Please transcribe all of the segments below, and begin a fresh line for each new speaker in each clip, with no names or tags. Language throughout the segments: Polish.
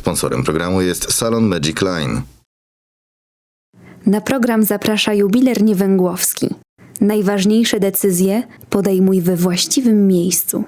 Sponsorem programu jest Salon Magic Line.
Na program zaprasza jubiler Niewęgłowski. Najważniejsze decyzje podejmuj we właściwym miejscu.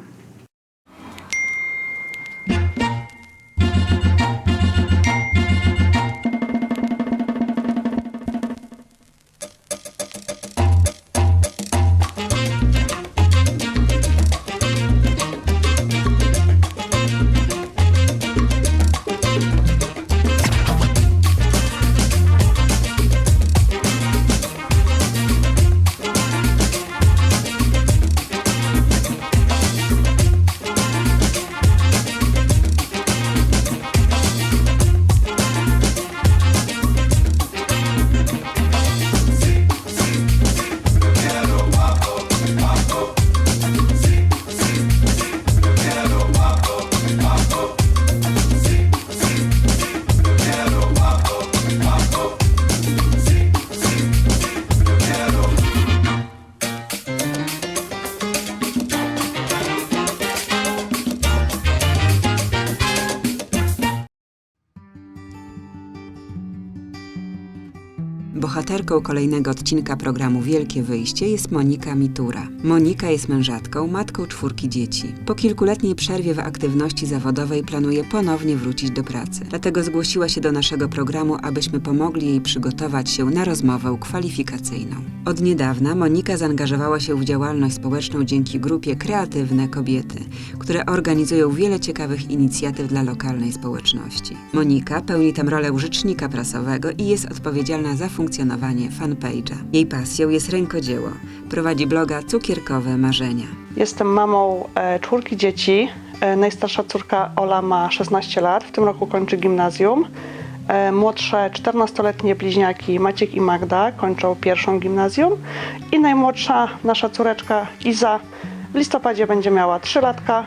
Bohaterką kolejnego odcinka programu Wielkie Wyjście jest Monika Mitura. Monika jest mężatką, matką czwórki dzieci. Po kilkuletniej przerwie w aktywności zawodowej planuje ponownie wrócić do pracy. Dlatego zgłosiła się do naszego programu, abyśmy pomogli jej przygotować się na rozmowę kwalifikacyjną. Od niedawna Monika zaangażowała się w działalność społeczną dzięki grupie Kreatywne Kobiety, które organizują wiele ciekawych inicjatyw dla lokalnej społeczności. Monika pełni tam rolę rzecznika prasowego i jest odpowiedzialna za funkcjonowanie fanpage'a. Jej pasją jest rękodzieło. Prowadzi bloga Cukierkowe Marzenia.
Jestem mamą e, czwórki dzieci. E, najstarsza córka Ola ma 16 lat, w tym roku kończy gimnazjum. E, młodsze 14-letnie bliźniaki Maciek i Magda kończą pierwszą gimnazjum. I najmłodsza nasza córeczka Iza w listopadzie będzie miała 3 latka.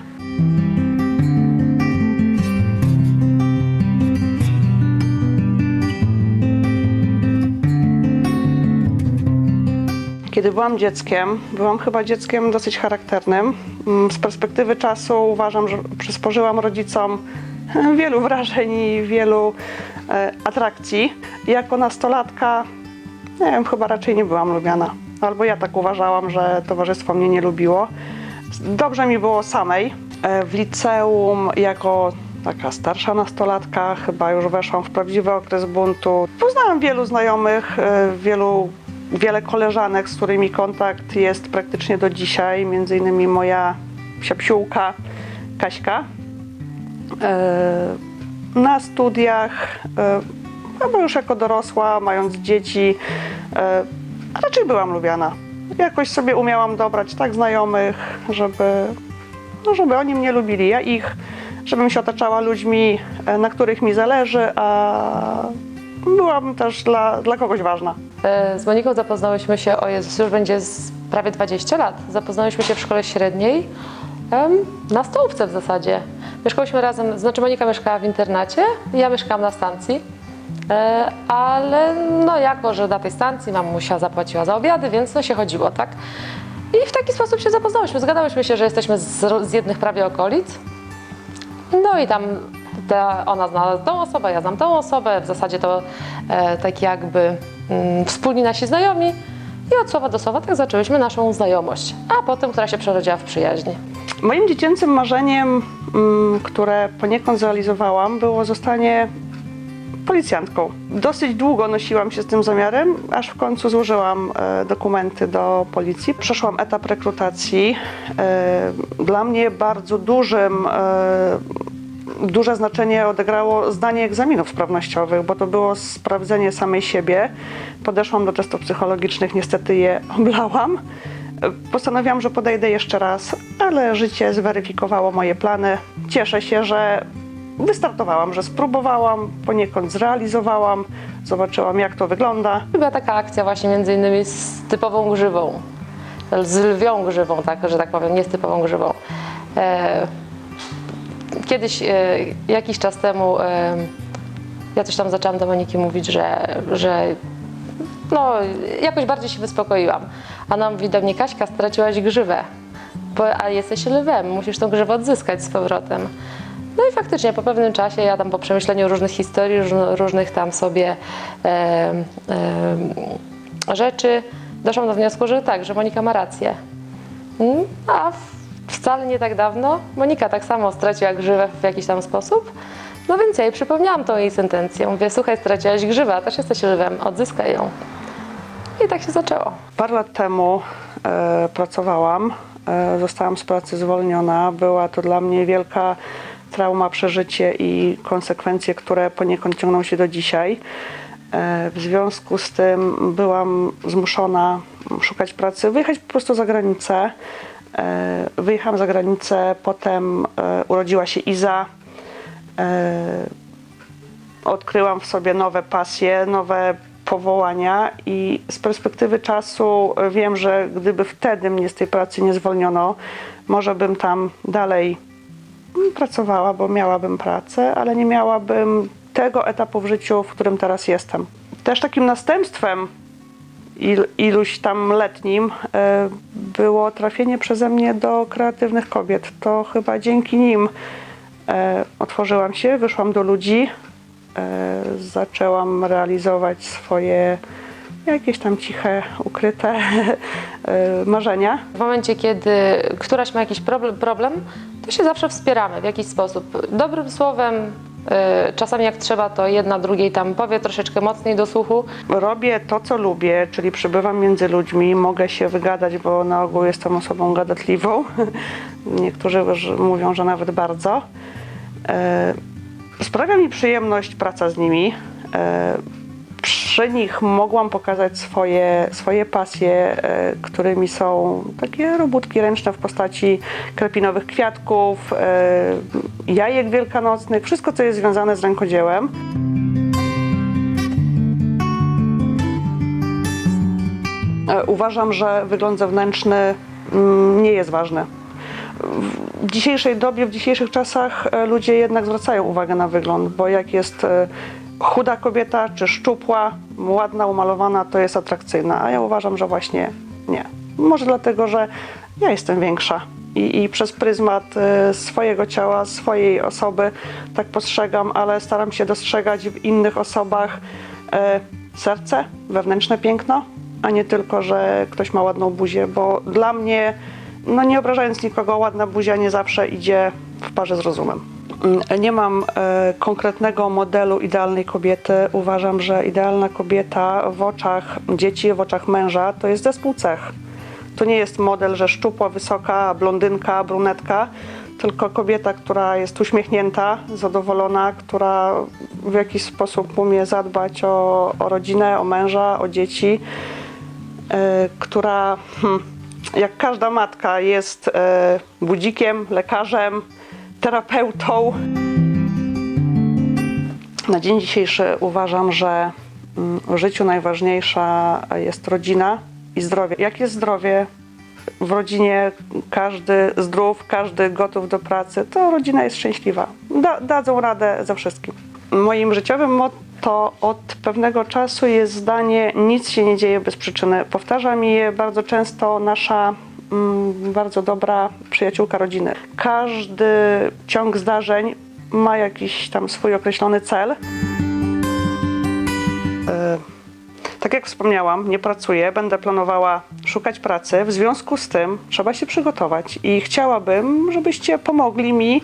Kiedy byłam dzieckiem, byłam chyba dzieckiem dosyć charakternym. Mm, Z perspektywy czasu uważam, że przysporzyłam rodzicom wielu wrażeń i wielu e, atrakcji. Jako nastolatka, nie wiem, chyba raczej nie byłam lubiana. Albo ja tak uważałam, że towarzystwo mnie nie lubiło. Dobrze mi było samej. E, W liceum jako taka starsza nastolatka chyba już weszłam w prawdziwy okres buntu. Poznałam wielu znajomych, e, wielu, wiele koleżanek, z którymi kontakt jest praktycznie do dzisiaj. Między innymi moja psiapsiółka Kaśka. E, Na studiach, e, albo już jako dorosła, mając dzieci, e, raczej byłam lubiana. Jakoś sobie umiałam dobrać tak znajomych, żeby, no, żeby oni mnie lubili, ja ich, żebym się otaczała ludźmi, na których mi zależy, a byłam też dla, dla kogoś ważna.
E, Z Moniką zapoznałyśmy się, o Jezus, już będzie prawie 20 lat. Zapoznałyśmy się w szkole średniej, na stołówce w zasadzie. Mieszkałyśmy razem, znaczy Monika mieszkała w internacie, ja mieszkałam na stacji. E, Ale no jako, że na tej stacji mamusia zapłaciła za obiady, więc no się chodziło, tak? I w taki sposób się zapoznałyśmy. Zgadałyśmy się, że jesteśmy z, z jednych prawie okolic. No i tam ta, ona znała tą osobę, ja znam tą osobę. W zasadzie to e, tak jakby mm, wspólni nasi znajomi. I od słowa do słowa tak zaczęłyśmy naszą znajomość, a potem, która się przerodziła w przyjaźń.
Moim dziecięcym marzeniem, mm, które poniekąd zrealizowałam, było zostanie policjantką. Dosyć długo nosiłam się z tym zamiarem, aż w końcu złożyłam e, dokumenty do policji. Przeszłam etap rekrutacji. E, dla mnie bardzo dużym e, duże znaczenie odegrało zdanie egzaminów sprawnościowych, bo to było sprawdzenie samej siebie. Podeszłam do testów psychologicznych, niestety je oblałam. Postanowiłam, że podejdę jeszcze raz, ale życie zweryfikowało moje plany. Cieszę się, że wystartowałam, że spróbowałam, poniekąd zrealizowałam, zobaczyłam jak to wygląda.
Była taka akcja właśnie między innymi z typową grzywą, z lwią grzywą, tak, że tak powiem, nie z typową grzywą. E, kiedyś, e, jakiś czas temu, e, ja coś tam zaczęłam do Moniki mówić, że, że no, jakoś bardziej się wyspokoiłam. A nam mówi do mnie, Kaśka, straciłaś grzywę, bo, a jesteś lwem, musisz tą grzywę odzyskać z powrotem. No i faktycznie po pewnym czasie, ja tam po przemyśleniu różnych historii, różnych tam sobie e, e, rzeczy, doszłam do wniosku, że tak, że Monika ma rację. Mm, A wcale nie tak dawno Monika tak samo straciła grzywę w jakiś tam sposób. No więc ja jej przypomniałam tą jej sentencję. Mówię, słuchaj, straciłaś grzywę, a też jesteś lwem, odzyskaj ją. I tak się zaczęło.
Parę lat temu e, pracowałam, e, zostałam z pracy zwolniona. Była to dla mnie wielka trauma, przeżycie i konsekwencje, które poniekąd ciągną się do dzisiaj. E, w związku z tym byłam zmuszona szukać pracy, wyjechać po prostu za granicę. E, wyjechałam za granicę, potem e, urodziła się Iza. E, odkryłam w sobie nowe pasje, nowe powołania i z perspektywy czasu wiem, że gdyby wtedy mnie z tej pracy nie zwolniono, może bym tam dalej mm, pracowała, bo miałabym pracę, ale nie miałabym tego etapu w życiu, w którym teraz jestem. Też takim następstwem il, iluś tam letnim e, było trafienie przeze mnie do kreatywnych kobiet. To chyba dzięki nim e, otworzyłam się, wyszłam do ludzi, e, zaczęłam realizować swoje jakieś tam ciche, ukryte marzenia.
W momencie, kiedy któraś ma jakiś problem, to się zawsze wspieramy w jakiś sposób. Dobrym słowem, czasami jak trzeba, to jedna drugiej tam powie troszeczkę mocniej do słuchu.
Robię to, co lubię, czyli przebywam między ludźmi, mogę się wygadać, bo na ogół jestem osobą gadatliwą. Niektórzy mówią, że nawet bardzo. E, Sprawia mi przyjemność praca z nimi. Przy nich mogłam pokazać swoje, swoje pasje, e, którymi są takie robótki ręczne w postaci krepinowych kwiatków, e, jajek wielkanocnych, wszystko, co jest związane z rękodziełem. E, Uważam, że wygląd zewnętrzny mm, nie jest ważny. W dzisiejszej dobie, w dzisiejszych czasach ludzie jednak zwracają uwagę na wygląd, bo jak jest chuda kobieta czy szczupła, ładna, umalowana, to jest atrakcyjna, a ja uważam, że właśnie nie. Może dlatego, że ja jestem większa i, i przez pryzmat e, swojego ciała, swojej osoby tak postrzegam, ale staram się dostrzegać w innych osobach e, serce, wewnętrzne piękno, a nie tylko, że ktoś ma ładną buzię, bo dla mnie, no nie obrażając nikogo, ładna buzia nie zawsze idzie w parze z rozumem. Mm, Nie mam e, konkretnego modelu idealnej kobiety. Uważam, że idealna kobieta w oczach dzieci, w oczach męża to jest zespół cech. To nie jest model, że szczupła, wysoka, blondynka, brunetka, tylko kobieta, która jest uśmiechnięta, zadowolona, która w jakiś sposób umie zadbać o, o rodzinę, o męża, o dzieci, e, która hmm, jak każda matka jest e, budzikiem, lekarzem, terapeutą. Na dzień dzisiejszy uważam, że mm, w życiu najważniejsza jest rodzina i zdrowie. Jak jest zdrowie w rodzinie, każdy zdrów, każdy gotów do pracy, to rodzina jest szczęśliwa. Da, dadzą radę ze wszystkim. Moim życiowym motto od pewnego czasu jest zdanie nic się nie dzieje bez przyczyny. Powtarza mi je bardzo często nasza bardzo dobra przyjaciółka rodziny. Każdy ciąg zdarzeń ma jakiś tam swój określony cel. E, tak jak wspomniałam, nie pracuję, będę planowała szukać pracy. W związku z tym trzeba się przygotować i chciałabym, żebyście pomogli mi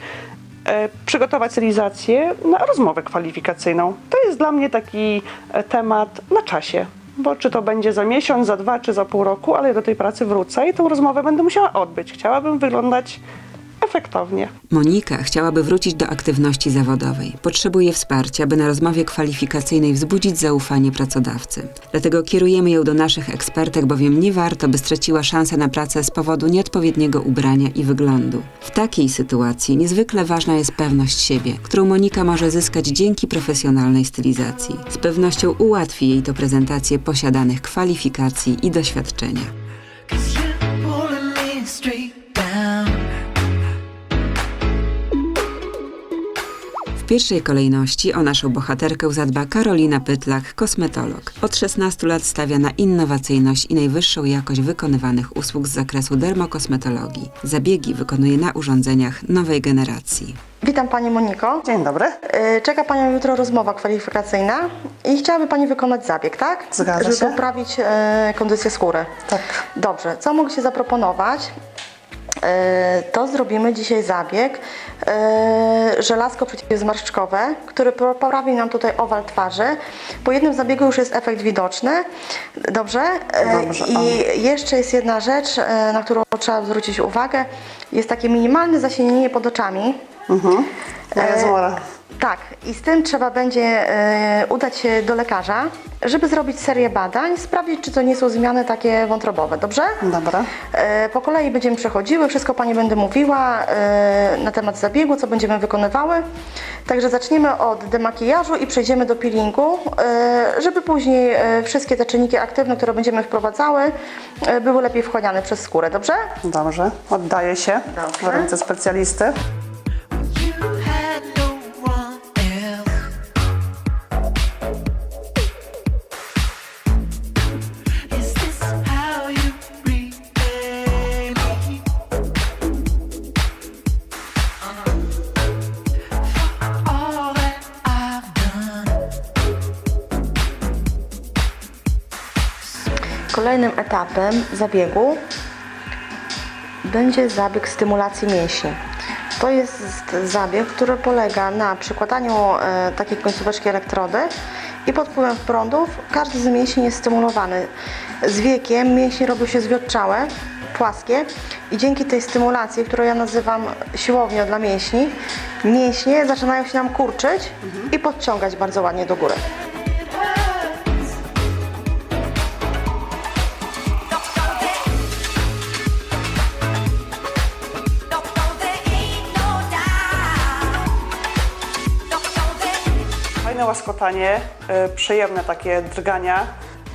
e, przygotować realizację na rozmowę kwalifikacyjną. To jest dla mnie taki e, temat na czasie. Bo czy to będzie za miesiąc, za dwa, czy za pół roku, ale do tej pracy wrócę i tą rozmowę będę musiała odbyć. Chciałabym wyglądać efektownie.
Monika chciałaby wrócić do aktywności zawodowej. Potrzebuje wsparcia, by na rozmowie kwalifikacyjnej wzbudzić zaufanie pracodawcy. Dlatego kierujemy ją do naszych ekspertek, bowiem nie warto, by straciła szansę na pracę z powodu nieodpowiedniego ubrania i wyglądu. W takiej sytuacji niezwykle ważna jest pewność siebie, którą Monika może zyskać dzięki profesjonalnej stylizacji. Z pewnością ułatwi jej to prezentację posiadanych kwalifikacji i doświadczenia. Pierwszej kolejności o naszą bohaterkę zadba Karolina Pytlak, kosmetolog. Od 16 lat stawia na innowacyjność i najwyższą jakość wykonywanych usług z zakresu dermokosmetologii. Zabiegi wykonuje na urządzeniach nowej generacji.
Witam Pani Moniko.
Dzień dobry.
Y, Czeka Panią jutro rozmowa kwalifikacyjna i chciałaby Pani wykonać zabieg, tak?
Zgadza
Żeby
się.
poprawić e, kondycję skóry.
Tak.
Dobrze, co mogę się zaproponować? E, To zrobimy dzisiaj zabieg e, żelazko przeciwzmarszczkowe, który po- poprawi nam tutaj owal twarzy. Po jednym zabiegu już jest efekt widoczny. Dobrze? E,
Dobrze,
I jeszcze jest jedna rzecz, na którą trzeba zwrócić uwagę. Jest takie minimalne zasienienie pod oczami.
Moja zmora.
Tak, i z tym trzeba będzie e, udać się do lekarza, żeby zrobić serię badań, sprawdzić, czy to nie są zmiany takie wątrobowe, dobrze?
Dobra.
E, po kolei będziemy przechodziły, wszystko Pani będę mówiła e, na temat zabiegu, co będziemy wykonywały. Także zaczniemy od demakijażu i przejdziemy do peelingu, e, żeby później e, wszystkie te czynniki aktywne, które będziemy wprowadzały, e, były lepiej wchłaniane przez skórę, dobrze?
Dobrze. Oddaję się
Dobrze.
w ręce specjalisty.
Kolejnym etapem zabiegu będzie zabieg stymulacji mięśni. To jest zabieg, który polega na przykładaniu e, takiej końcóweczki elektrody i pod wpływem prądów każdy z mięśni jest stymulowany. Z wiekiem mięśnie robią się zwiotczałe, płaskie i dzięki tej stymulacji, którą ja nazywam siłownią dla mięśni, mięśnie zaczynają się nam kurczyć i podciągać bardzo ładnie do góry.
Łaskotanie, y, przyjemne takie drgania.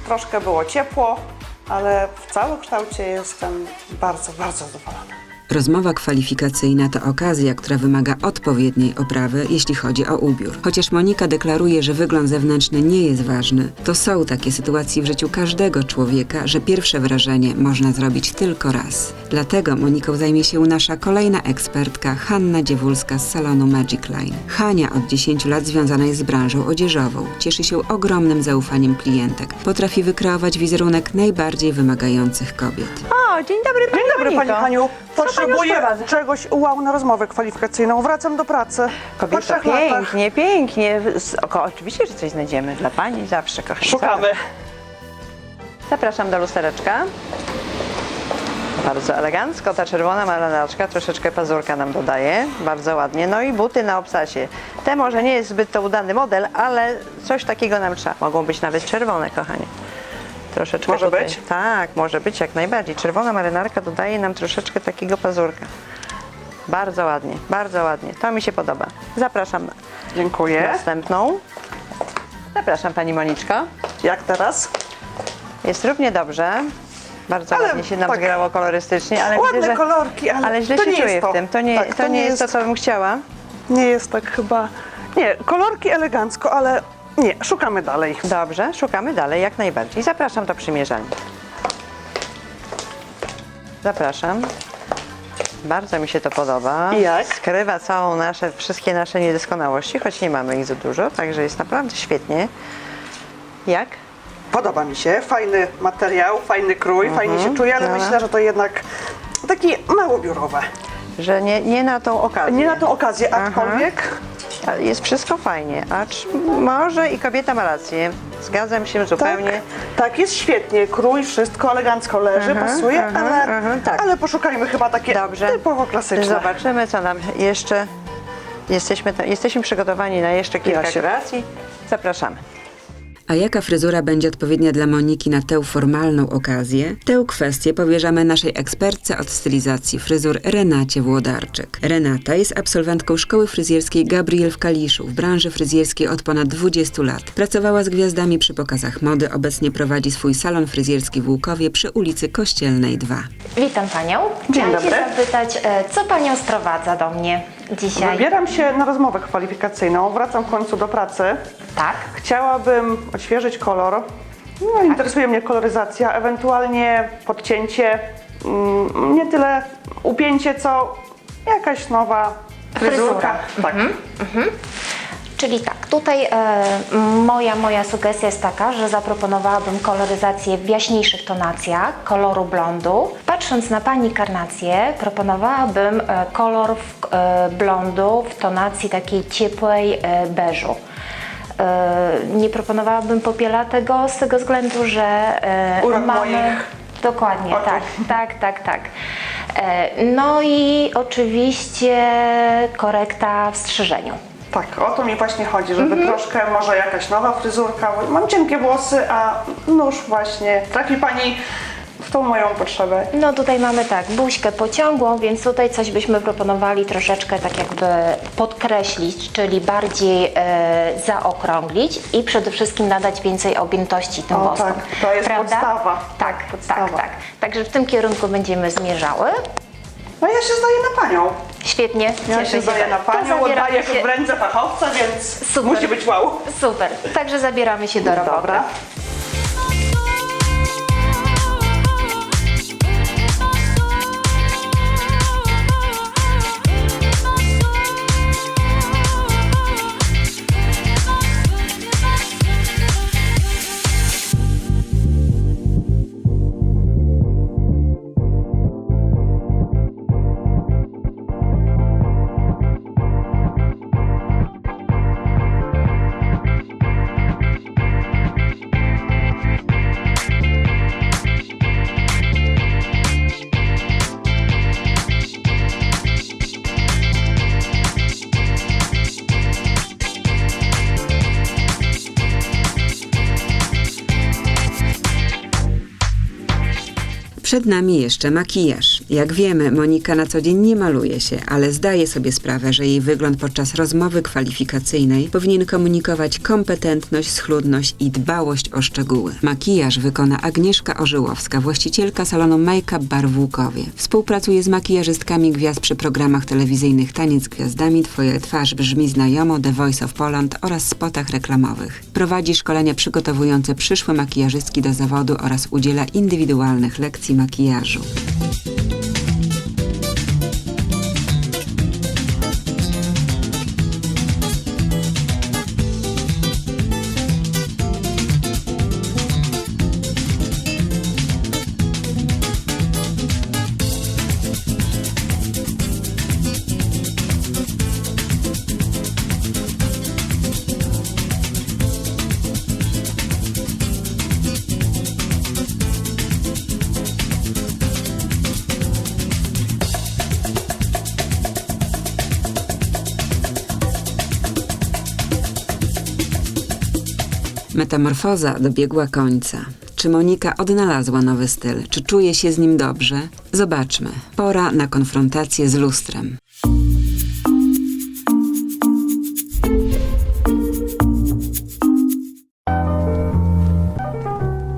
Troszkę było ciepło, ale w całokształcie jestem bardzo, bardzo zadowolona.
Rozmowa kwalifikacyjna to okazja, która wymaga odpowiedniej oprawy, jeśli chodzi o ubiór. Chociaż Monika deklaruje, że wygląd zewnętrzny nie jest ważny, to są takie sytuacje w życiu każdego człowieka, że pierwsze wrażenie można zrobić tylko raz. Dlatego Moniką zajmie się nasza kolejna ekspertka, Hanna Dziewulska z salonu Magic Line. Hania od 10 lat związana jest z branżą odzieżową. Cieszy się ogromnym zaufaniem klientek. Potrafi wykreować wizerunek najbardziej wymagających kobiet.
O, dzień dobry
Dzień dobry Pani
Moniko.
Haniu.
Co
Potrzebuję
sprowadza?
czegoś wow na rozmowę kwalifikacyjną. Wracam do pracy. po
Kobieto,
trzech latach.
pięknie, pięknie. Z- Oko, oczywiście, że coś znajdziemy dla Pani zawsze, kochani.
Szukamy.
Zapraszam do lustereczka. Bardzo elegancko, ta czerwona marynareczka troszeczkę pazurka nam dodaje, bardzo ładnie. No i buty na obcasie. Te może nie jest zbyt to udany model, ale coś takiego nam trzeba. Mogą być nawet czerwone, kochanie. Troszeczkę
Może
tutaj.
być?
Tak, może być jak najbardziej. Czerwona marynarka dodaje nam troszeczkę takiego pazurka. Bardzo ładnie, bardzo ładnie. To mi się podoba. Zapraszam na
Dziękuję.
następną. Zapraszam Pani Moniczko.
Jak teraz?
Jest równie dobrze. Bardzo
Ale
ładnie się nam
tak.
zgrało kolorystycznie, ale
Ładne
widzę, że,
kolorki, ale,
ale źle
to
się
nie
czuję
to.
w tym. To nie,
tak,
to nie jest to, co bym chciała.
Nie jest tak chyba... Nie, kolorki elegancko, ale nie, szukamy dalej.
Dobrze, szukamy dalej, jak najbardziej. Zapraszam do przymierzania. Zapraszam. Bardzo mi się to podoba.
Jak?
Skrywa całą nasze, wszystkie nasze niedoskonałości, choć nie mamy ich za dużo, także jest naprawdę świetnie. Jak?
Podoba mi się, fajny materiał, fajny krój, fajnie się czuje, ale
dobra.
myślę, że to jednak takie mało biurowe.
Że nie, nie na tą okazję.
Nie na tą okazję,
Aha.
aczkolwiek
Jest wszystko fajnie, acz może i kobieta ma rację. Zgadzam się
tak,
zupełnie.
tak jest świetnie, krój, wszystko elegancko leży,
Aha,
pasuje,
aha,
ale,
aha, tak.
ale poszukajmy chyba takie
Dobrze.
typowo klasyczne.
Zobaczymy, co nam jeszcze. Jesteśmy, jesteśmy przygotowani na jeszcze kilka
Ja się-
kreacji. Zapraszamy.
A jaka fryzura będzie odpowiednia dla Moniki na tę formalną okazję? Tę kwestię powierzamy naszej ekspertce od stylizacji fryzur Renacie Włodarczyk. Renata jest absolwentką szkoły fryzjerskiej Gabriel w Kaliszu w branży fryzjerskiej od ponad 20 lat. Pracowała z gwiazdami przy pokazach mody, obecnie prowadzi swój salon fryzjerski w Łukowie przy ulicy Kościelnej 2.
Witam Panią.
Dzień
Chciałam
dobry.
zapytać, e, co Panią sprowadza do mnie? Dzisiaj?
Wybieram się na rozmowę kwalifikacyjną, wracam w końcu do pracy.
Tak.
Chciałabym odświeżyć kolor. No, interesuje mnie koloryzacja, ewentualnie podcięcie. Mm, Nie tyle upięcie, co jakaś nowa fryzurka. Tak.
Czyli tak, tutaj e, moja, moja sugestia jest taka, że zaproponowałabym koloryzację w jaśniejszych tonacjach, koloru blondu. Patrząc na Pani karnację, proponowałabym e, kolor w, e, blondu w tonacji takiej ciepłej e, beżu. E, nie proponowałabym popielatego z tego względu, że e,
Urok
mamy...
moich
Dokładnie, tak, tak, tak, tak. E, No i oczywiście korekta w strzyżeniu.
Tak, o to mi właśnie chodzi, żeby troszkę może jakaś nowa fryzurka. bo Mam cienkie włosy, a nóż właśnie trafi Pani w tą moją potrzebę.
No tutaj mamy tak, buźkę pociągłą, więc tutaj coś byśmy proponowali troszeczkę tak jakby podkreślić, czyli bardziej e, zaokrąglić i przede wszystkim nadać więcej objętości tym
O,
włoskom.
tak, to jest
Prawda?
podstawa.
Tak,
Podstawa.
tak, tak. Także w tym kierunku będziemy zmierzały.
No ja się zdaję na Panią.
Świetnie,
Ja
cieszę
się zdaję na Panią, oddaję
się-
w ręce fachowca, więc
Super.
musi być wow.
Super, także zabieramy się do roboty.
Dobra.
Przed nami jeszcze makijaż. Jak wiemy, Monika na co dzień nie maluje się, ale zdaje sobie sprawę, że jej wygląd podczas rozmowy kwalifikacyjnej powinien komunikować kompetentność, schludność i dbałość o szczegóły. Makijaż wykona Agnieszka Orzyłowska, właścicielka salonu Make Up Bar. Współpracuje z makijażystkami gwiazd przy programach telewizyjnych Taniec z Gwiazdami, Twoja twarz brzmi znajomo, The Voice of Poland oraz spotach reklamowych. Prowadzi szkolenia przygotowujące przyszłe makijażystki do zawodu oraz udziela indywidualnych lekcji maquiagem. Metamorfoza dobiegła końca. Czy Monika odnalazła nowy styl? Czy czuje się z nim dobrze? Zobaczmy. Pora na konfrontację z lustrem.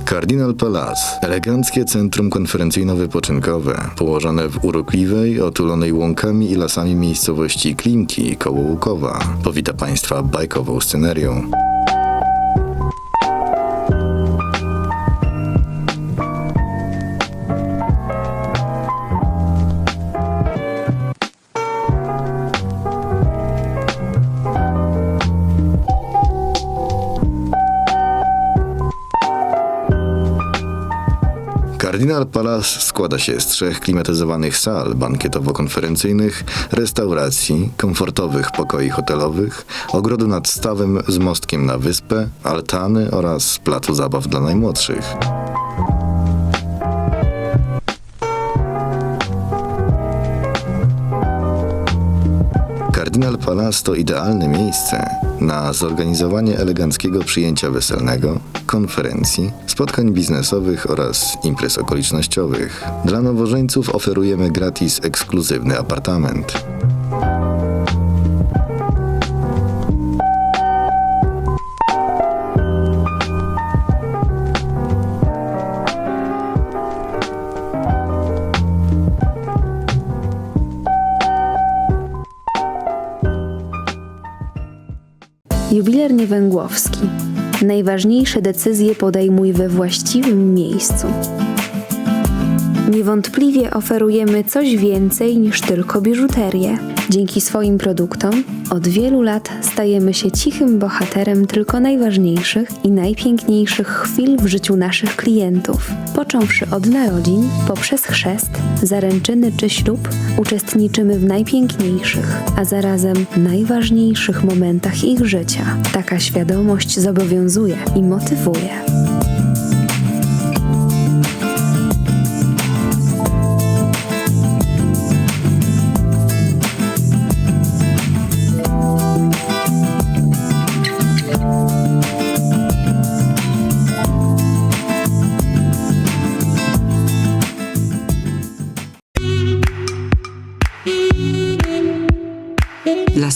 Cardinal Palace, eleganckie centrum konferencyjno-wypoczynkowe, położone w urokliwej, otulonej łąkami i lasami miejscowości Klimki koło Łukowa. Powita Państwa bajkową scenerią. Cardinal Palace składa się z trzech klimatyzowanych sal bankietowo-konferencyjnych, restauracji, komfortowych pokoi hotelowych, ogrodu nad stawem z mostkiem na wyspę, altany oraz placu zabaw dla najmłodszych. Cardinal Palace to idealne miejsce na zorganizowanie eleganckiego przyjęcia weselnego, konferencji, spotkań biznesowych oraz imprez okolicznościowych. Dla nowożeńców oferujemy gratis ekskluzywny apartament.
Jubilernie Węgłowski Najważniejsze decyzje podejmuj we właściwym miejscu. Niewątpliwie oferujemy coś więcej niż tylko biżuterię. Dzięki swoim produktom od wielu lat stajemy się cichym bohaterem tylko najważniejszych i najpiękniejszych chwil w życiu naszych klientów. Począwszy od narodzin, poprzez chrzest, zaręczyny czy ślub, uczestniczymy w najpiękniejszych, a zarazem najważniejszych momentach ich życia. Taka świadomość zobowiązuje i motywuje.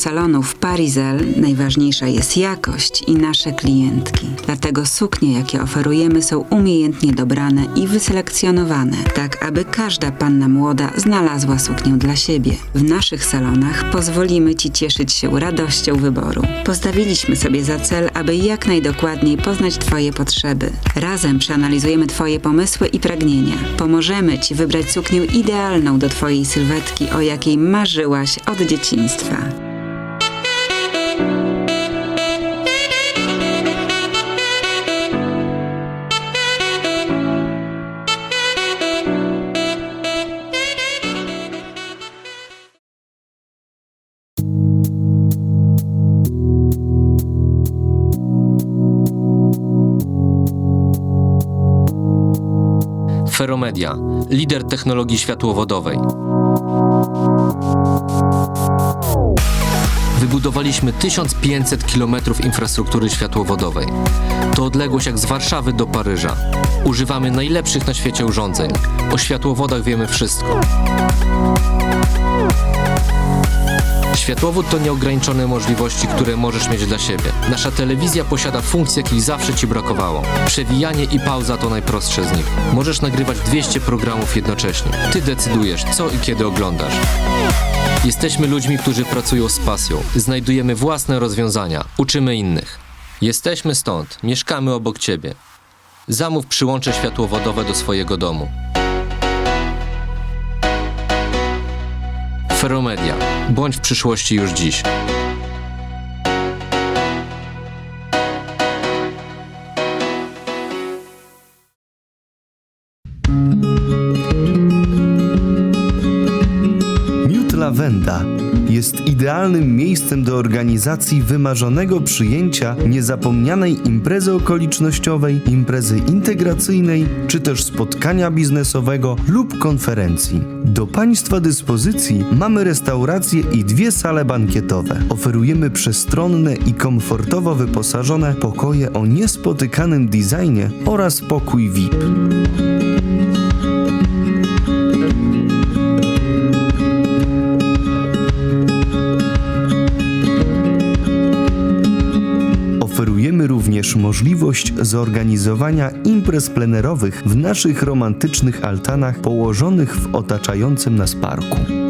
Salonów Parizel najważniejsza jest jakość i nasze klientki. Dlatego suknie, jakie oferujemy, są umiejętnie dobrane i wyselekcjonowane, tak aby każda panna młoda znalazła suknię dla siebie. W naszych salonach pozwolimy Ci cieszyć się radością wyboru. Postawiliśmy sobie za cel, aby jak najdokładniej poznać Twoje potrzeby. Razem przeanalizujemy Twoje pomysły i pragnienia. Pomożemy Ci wybrać suknię idealną do Twojej sylwetki, o jakiej marzyłaś od dzieciństwa.
Feromedia, lider technologii światłowodowej. Wybudowaliśmy 1500 km infrastruktury światłowodowej. To odległość jak z Warszawy do Paryża. Używamy najlepszych na świecie urządzeń. O światłowodach wiemy wszystko. Światłowód to nieograniczone możliwości, które możesz mieć dla siebie. Nasza telewizja posiada funkcje, jakich zawsze Ci brakowało. Przewijanie i pauza to najprostsze z nich. Możesz nagrywać 200 programów jednocześnie. Ty decydujesz, co i kiedy oglądasz. Jesteśmy ludźmi, którzy pracują z pasją. Znajdujemy własne rozwiązania. Uczymy innych. Jesteśmy stąd. Mieszkamy obok Ciebie. Zamów przyłącze światłowodowe do swojego domu. Feromedia. Bądź w przyszłości już dziś.
Miód Lawenda jest idealnym miejscem do organizacji wymarzonego przyjęcia niezapomnianej imprezy okolicznościowej, imprezy integracyjnej, czy też spotkania biznesowego lub konferencji. Do Państwa dyspozycji mamy restauracje i dwie sale bankietowe. Oferujemy przestronne i komfortowo wyposażone pokoje o niespotykanym designie oraz pokój VIP. Oferujemy również możliwość zorganizowania imprez plenerowych w naszych romantycznych altanach położonych w otaczającym nas parku.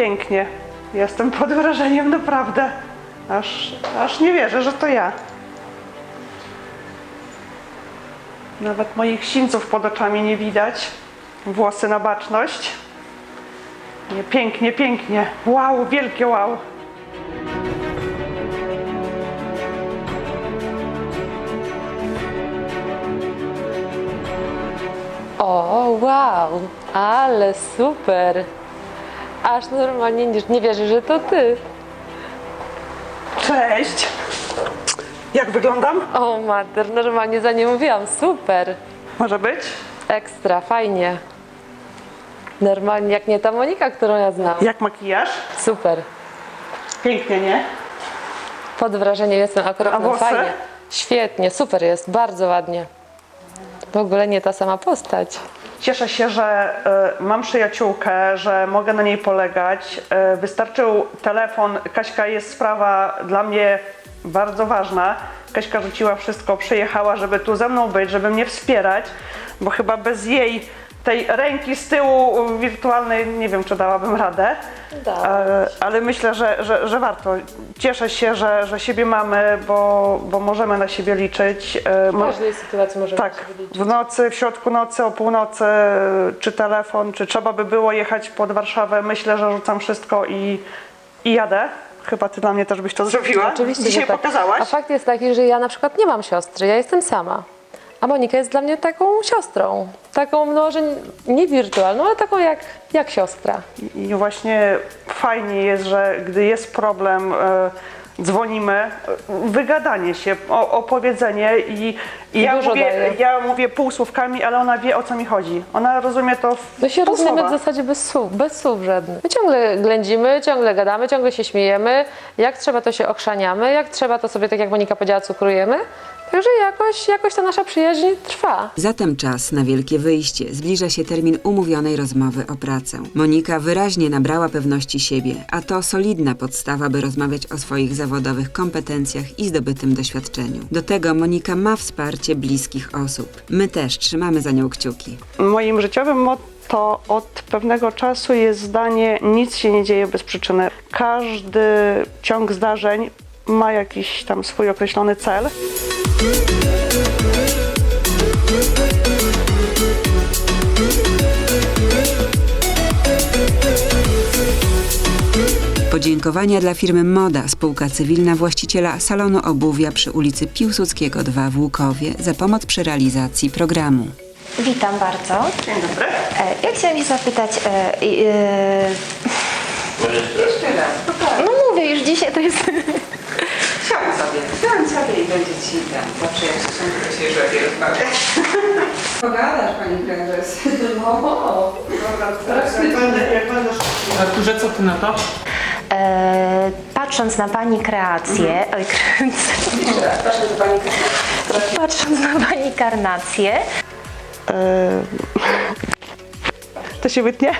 Przepięknie. Jestem pod wrażeniem naprawdę. Aż, aż nie wierzę, że to ja. Nawet moich sińców pod oczami nie widać. Włosy na baczność. Nie, pięknie, pięknie. Wow, wielkie wow.
O, wow, ale super. Aż normalnie nie, nie wierzę, że to ty.
Cześć. Jak wyglądam?
O, mater, normalnie za nie mówiłam. Super.
Może być?
Ekstra, fajnie. Normalnie jak nie ta Monika, którą ja znam.
Jak makijaż?
Super.
Pięknie, nie?
Pod wrażeniem jestem akurat
A
no,
włosy?
fajnie. Świetnie, super jest, bardzo ładnie. W ogóle nie ta sama postać.
Cieszę się, że y, mam przyjaciółkę, że mogę na niej polegać. Y, wystarczył telefon. Kaśka jest sprawa dla mnie bardzo ważna. Kaśka rzuciła wszystko, przyjechała, żeby tu ze mną być, żeby mnie wspierać, bo chyba bez jej tej ręki z tyłu wirtualnej nie wiem, czy dałabym radę. E, ale myślę, że, że, że warto. Cieszę się, że, że siebie mamy, bo, bo możemy na siebie liczyć. E,
W każdej sytuacji możemy
tak, w nocy, w środku nocy, o północy, czy telefon, czy trzeba by było jechać pod Warszawę, myślę, że rzucam wszystko i, i jadę. Chyba ty dla mnie też byś to zrobiła.
Oczywiście,
Dzisiaj
tak.
pokazałaś.
A fakt jest taki, że ja na przykład nie mam siostry, ja jestem sama. A Monika jest dla mnie taką siostrą. Taką, no może nie wirtualną, ale taką jak, jak siostra.
I właśnie fajnie jest, że gdy jest problem, e, dzwonimy, e, wygadanie się, o, opowiedzenie i, i ja,
Dużo
mówię,
daje.
ja mówię półsłówkami, ale ona wie o co mi chodzi. Ona rozumie to w
My się
pół
rozumiemy w
słowa.
zasadzie bez słów, bez słów żadnych. My ciągle ględzimy, ciągle gadamy, ciągle się śmiejemy. Jak trzeba, to się ochrzaniamy. Jak trzeba, to sobie, tak jak Monika powiedziała, cukrujemy. Także jakoś, jakoś ta nasza przyjaźń trwa.
Zatem czas na wielkie wyjście. Zbliża się termin umówionej rozmowy o pracę. Monika wyraźnie nabrała pewności siebie, a to solidna podstawa, by rozmawiać o swoich zawodowych kompetencjach i zdobytym doświadczeniu. Do tego Monika ma wsparcie bliskich osób. My też trzymamy za nią kciuki.
Moim życiowym motto od pewnego czasu jest zdanie: nic się nie dzieje bez przyczyny. Każdy ciąg zdarzeń ma jakiś tam swój określony cel.
Podziękowania dla firmy Moda, spółka cywilna właściciela salonu obuwia przy ulicy Piłsudskiego 2 w Łukowie za pomoc przy realizacji programu.
Witam bardzo.
Dzień dobry.
E, Ja chciałam się zapytać, e, i, e, no mówię, już dzisiaj to jest...
Chciałam sobie, chciałam sobie i będzie ci tam. Zawsze jak się się lepiej rozmawiać. Pogadasz pani prezes.
Arturze, co ty na to?
E, patrząc na Pani kreację, oj, kreację, patrząc na Pani karnację,
To się wytnie.